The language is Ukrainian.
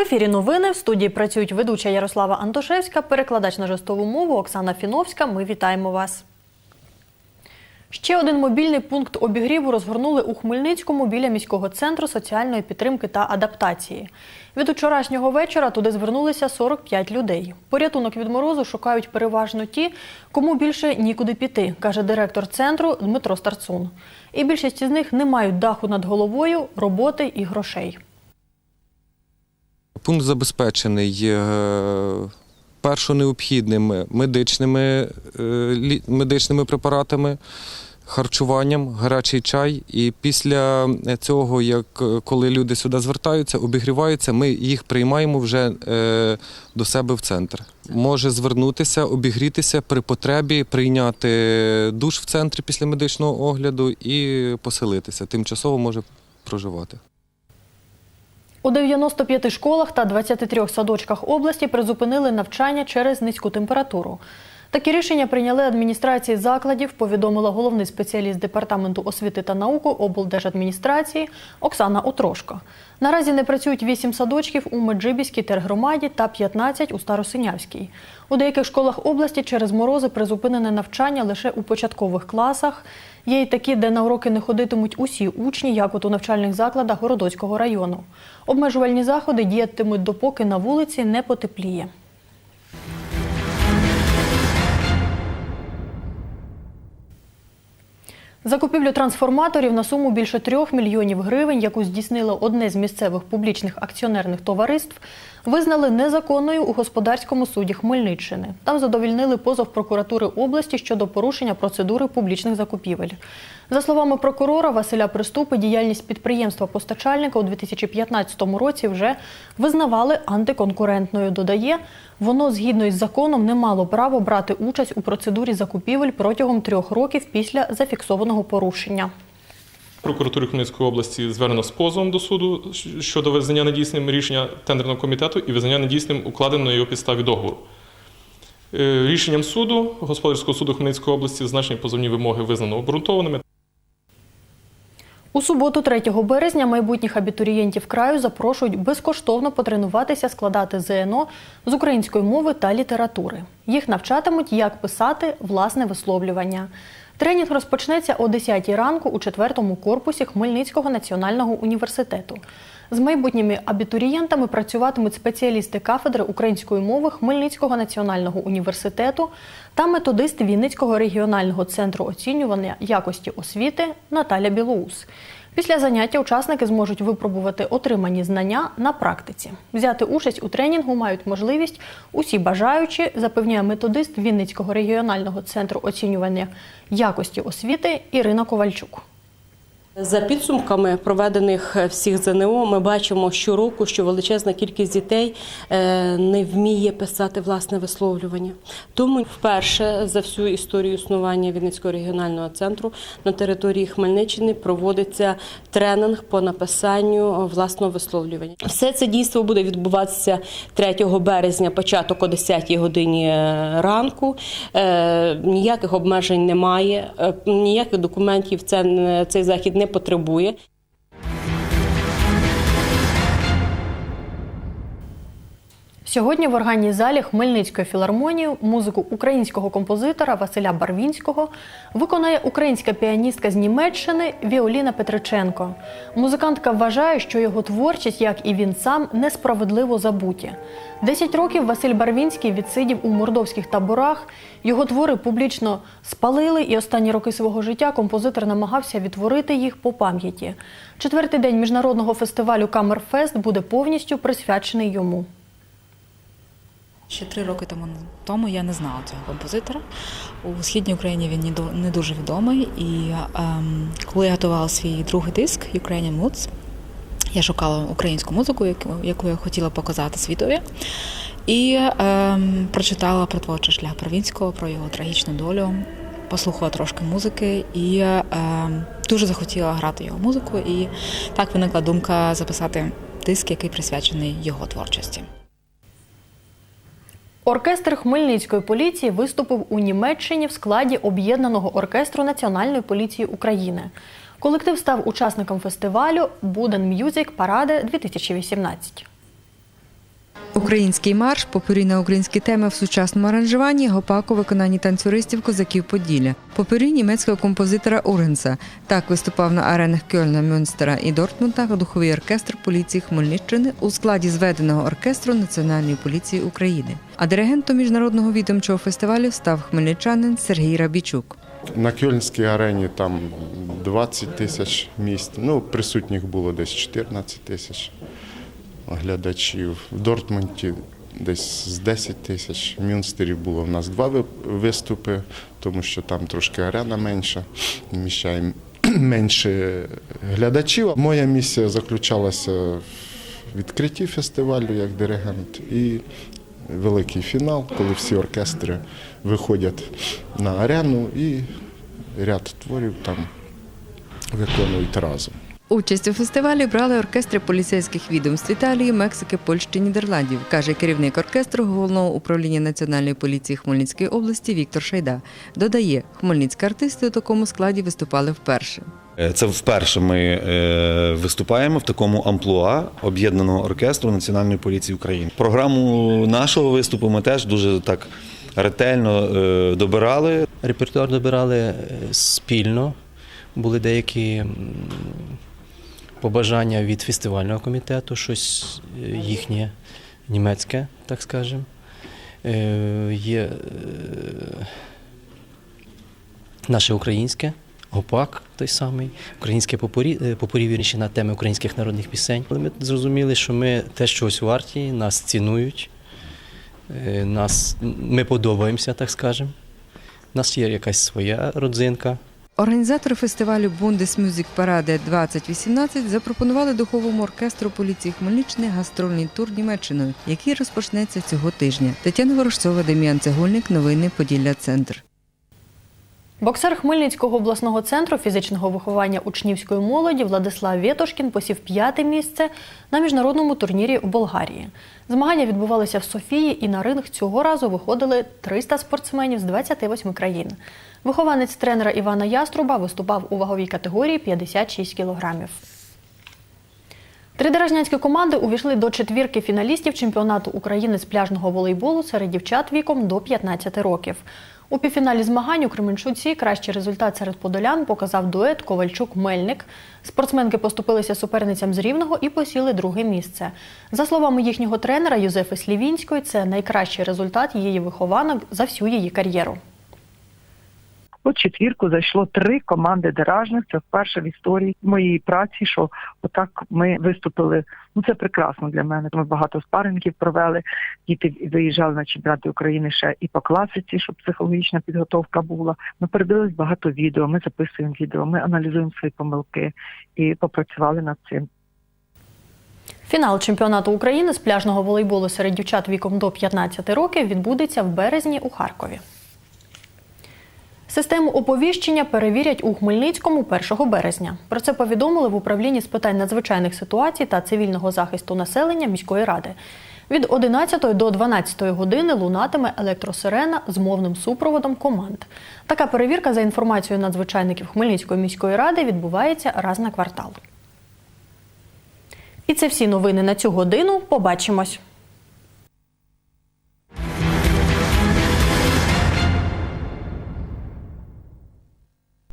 ефірі новини в студії працюють ведуча Ярослава Антошевська, перекладач на жестову мову Оксана Фіновська. Ми вітаємо вас. Ще один мобільний пункт обігріву розгорнули у Хмельницькому біля міського центру соціальної підтримки та адаптації. Від учорашнього вечора туди звернулися 45 людей. Порятунок від морозу шукають переважно ті, кому більше нікуди піти, каже директор центру Дмитро Старцун. І більшість із них не мають даху над головою, роботи і грошей. Пункт забезпечений е, першонеобхідними медичними, е, медичними препаратами, харчуванням, гарячий чай. І після цього, як е, коли люди сюди звертаються, обігріваються, ми їх приймаємо вже до себе в центр. Може звернутися, обігрітися при потребі, прийняти душ в центрі після медичного огляду і поселитися. Тимчасово може проживати. У 95 школах та 23 садочках області призупинили навчання через низьку температуру. Такі рішення прийняли адміністрації закладів, повідомила головний спеціаліст департаменту освіти та науки облдержадміністрації Оксана Отрошко. Наразі не працюють 8 садочків у Меджибіській тергромаді та 15 у Старосинявській. У деяких школах області через морози призупинене навчання лише у початкових класах. Є й такі, де на уроки не ходитимуть усі учні, як от у навчальних закладах Городоцького району. Обмежувальні заходи діятимуть допоки на вулиці не потепліє. Закупівлю трансформаторів на суму більше трьох мільйонів гривень, яку здійснило одне з місцевих публічних акціонерних товариств, визнали незаконною у господарському суді Хмельниччини. Там задовільнили позов прокуратури області щодо порушення процедури публічних закупівель. За словами прокурора Василя Приступи, діяльність підприємства-постачальника у 2015 році вже визнавали антиконкурентною. Додає, воно згідно із законом не мало права брати участь у процедурі закупівель протягом трьох років після зафіксованого порушення. Прокуратурі Хмельницької області звернено з позовом до суду щодо визнання недійсним рішення тендерного комітету і визнання недійсним укладеної його підставі договору. Е, Рішенням суду, господарського суду Хмельницької області, значні позовні вимоги визнано обґрунтованими. У суботу, 3 березня, майбутніх абітурієнтів краю запрошують безкоштовно потренуватися складати ЗНО з української мови та літератури. Їх навчатимуть, як писати власне висловлювання. Тренінг розпочнеться о 10 ранку у четвертому корпусі Хмельницького національного університету. З майбутніми абітурієнтами працюватимуть спеціалісти кафедри української мови Хмельницького національного університету та методист Вінницького регіонального центру оцінювання якості освіти Наталя Білоус. Після заняття учасники зможуть випробувати отримані знання на практиці. Взяти участь у тренінгу мають можливість усі бажаючі, запевняє методист Вінницького регіонального центру оцінювання якості освіти Ірина Ковальчук. За підсумками проведених всіх ЗНО, ми бачимо щороку, що величезна кількість дітей е, не вміє писати власне висловлювання. Тому вперше за всю історію існування Вінницького регіонального центру на території Хмельниччини проводиться тренінг по написанню власного висловлювання. Все це дійство буде відбуватися 3 березня, початок о 10 годині е, ранку. Е, Ніяких обмежень немає, е, ніяких документів це, цей захід не потребує. Сьогодні в органній залі Хмельницької філармонії музику українського композитора Василя Барвінського виконає українська піаністка з Німеччини Віоліна Петриченко. Музикантка вважає, що його творчість, як і він сам, несправедливо забуті. Десять років Василь Барвінський відсидів у мордовських таборах. Його твори публічно спалили, і останні роки свого життя композитор намагався відтворити їх по пам'яті. Четвертий день міжнародного фестивалю Камерфест буде повністю присвячений йому. Ще три роки тому тому я не знала цього композитора. У східній Україні він не дуже відомий. І ем, коли я готувала свій другий диск Ukrainian Moods, я шукала українську музику, яку, яку я хотіла показати світові. І ем, прочитала про творчий шлях Правінського, про його трагічну долю, послухала трошки музики і ем, дуже захотіла грати його музику. І так виникла думка записати диск, який присвячений його творчості. Оркестр Хмельницької поліції виступив у Німеччині в складі об'єднаного оркестру Національної поліції України. Колектив став учасником фестивалю Буден М'юзік Параде 2018. Український марш, попурі на українські теми в сучасному аранжуванні, гопак у виконанні танцюристів козаків Поділля, попурі німецького композитора Ургенса. Так виступав на аренах Кьольна, Мюнстера і Дортмунда духовий оркестр поліції Хмельниччини у складі зведеного оркестру Національної поліції України. А диригентом міжнародного відомчого фестивалю став хмельничанин Сергій Рабічук. На Кьольнській арені там 20 тисяч місць. Ну, присутніх було десь 14 тисяч глядачів. В Дортмунді десь з 10 тисяч. В Мюнстері було в нас два виступи, тому що там трошки арена менша, вміщає менше глядачів. Моя місія заключалася в відкритті фестивалю як диригент і великий фінал, коли всі оркестри виходять на арену і ряд творів там виконують разом. Участь у фестивалі брали оркестри поліцейських відомств Італії, Мексики, Польщі, Нідерландів, каже керівник оркестру головного управління Національної поліції Хмельницької області Віктор Шайда. Додає, хмельницькі артисти у такому складі виступали вперше. Е, Це вперше ми е, виступаємо в такому амплуа об'єднаного оркестру Національної поліції України. Програму нашого виступу ми теж дуже так ретельно е, добирали. Репертуар добирали спільно. Були деякі побажання від фестивального комітету, щось е, їхнє німецьке, так скажемо. Е, Є е, наше українське, гопак той самий, українське попорі, попорі на теми українських народних пісень. Але ми зрозуміли, що ми теж чогось варті, нас цінують, нас, ми подобаємося, так скажемо. У нас є якась своя родзинка. Організатори фестивалю Бундесмюзик Parade 2018 запропонували духовому оркестру поліції Хмельниччини гастрольний тур Німеччиною, який розпочнеться цього тижня. Тетяна Ворожцова, Дем'ян Цегольник, новини Поділля Центр. Боксер Хмельницького обласного центру фізичного виховання учнівської молоді Владислав Вєтошкін посів п'яте місце на міжнародному турнірі в Болгарії. Змагання відбувалися в Софії, і на ринг цього разу виходили 300 спортсменів з 28 країн. Вихованець тренера Івана Яструба виступав у ваговій категорії 56 кілограмів. Три дорожнянські команди увійшли до четвірки фіналістів чемпіонату України з пляжного волейболу серед дівчат віком до 15 років. У півфіналі змагань у Кременчуці кращий результат серед подолян показав дует Ковальчук-Мельник. Спортсменки поступилися суперницям з Рівного і посіли друге місце. За словами їхнього тренера Юзефи Слівінської, це найкращий результат її вихованок за всю її кар'єру. У четвірку зайшло три команди деражних. Це вперше в історії моєї праці, що отак ми виступили. Ну це прекрасно для мене. Ми багато спарингів провели. Діти виїжджали на чемпіонати України ще і по класиці, щоб психологічна підготовка була. Ми передивились багато відео. Ми записуємо відео, ми аналізуємо свої помилки і попрацювали над цим. Фінал чемпіонату України з пляжного волейболу серед дівчат віком до 15 років відбудеться в березні у Харкові. Систему оповіщення перевірять у Хмельницькому 1 березня. Про це повідомили в управлінні з питань надзвичайних ситуацій та цивільного захисту населення міської ради. Від 11 до 12 години лунатиме електросирена з мовним супроводом команд. Така перевірка за інформацією надзвичайників Хмельницької міської ради відбувається раз на квартал. І це всі новини на цю годину. Побачимось.